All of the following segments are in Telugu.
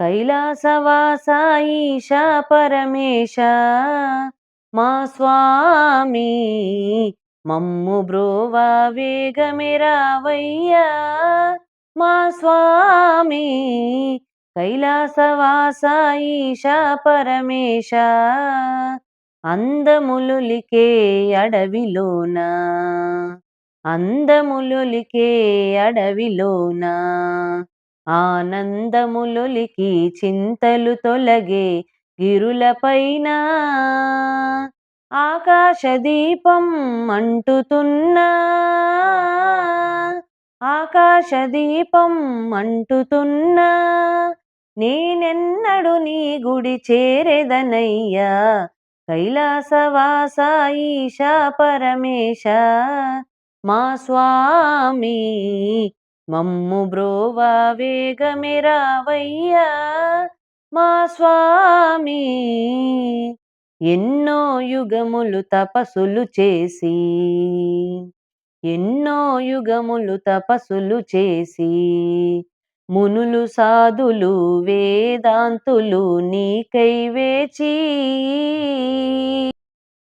కైలాసవాసాయిష పరమేశ మా స్వామి మమ్ము బ్రోవా వేగమిరావయ్యా మా స్వామి కైలాసవాసాయిష పరమేశ అందములులికే అడవిలోన అందములులికే అడవిలోనా. ఆనందములొలికి చింతలు తొలగే గిరులపైన ఆకాశదీపం అంటుతున్నా ఆకాశదీపం అంటుతున్నా నేనెన్నడు నీ గుడి చేరెదనయ్యా? కైలాసవాస ఈశా పరమేశ మా స్వామి మమ్ము బ్రోవా వేగమిరావయ్యా మా స్వామి. ఎన్నో యుగములు తపస్సులు చేసి ఎన్నో యుగములు తపస్సులు చేసి మునులు సాధులు వేదాంతులు నీకై వేచి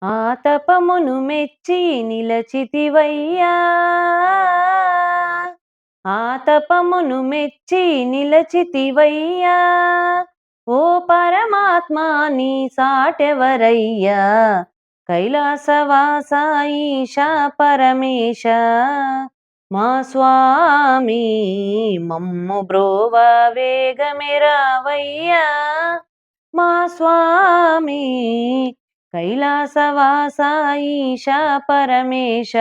ఆ తపమును మెచ్చి నిలచితివయ్యా. ఆ తపమును మెచ్చి నిలచితివయ్యా. ఓ పరమాత్మ నీ సాటెవరయ్యా? కైలాసవాస ఈశా పరమేశ. మా స్వామి మమ్ము బ్రోవ వేగమిరావయ్యా. మా స్వామి కైలాసవాస ఈశా పరమేశ.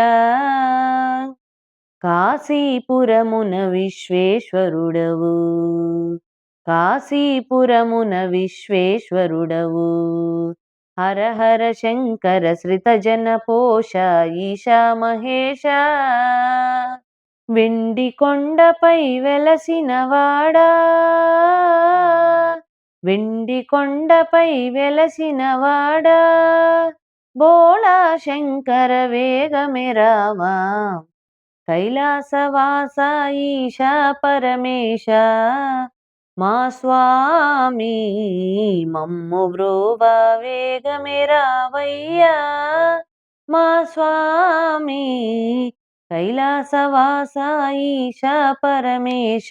కాశీపురమున విశ్వేశ్వరుడవు. కాశీపురమున విశ్వేశ్వరుడవు. హర హర శంకర శ్రితజన పోష ఈశా మహేష వెండి కొండపై వెలసిన వాడా. వెండి కొండపై వెలసిన వాడా. బోళా శంకర వేగమిరావా కైలాసవాస ఈశ పరమేశ మా స్వామి మమ్ము బ్రోవా వేగమిరావయ్యా మా స్వామి కైలాసవాస ఈశ పరమేశ.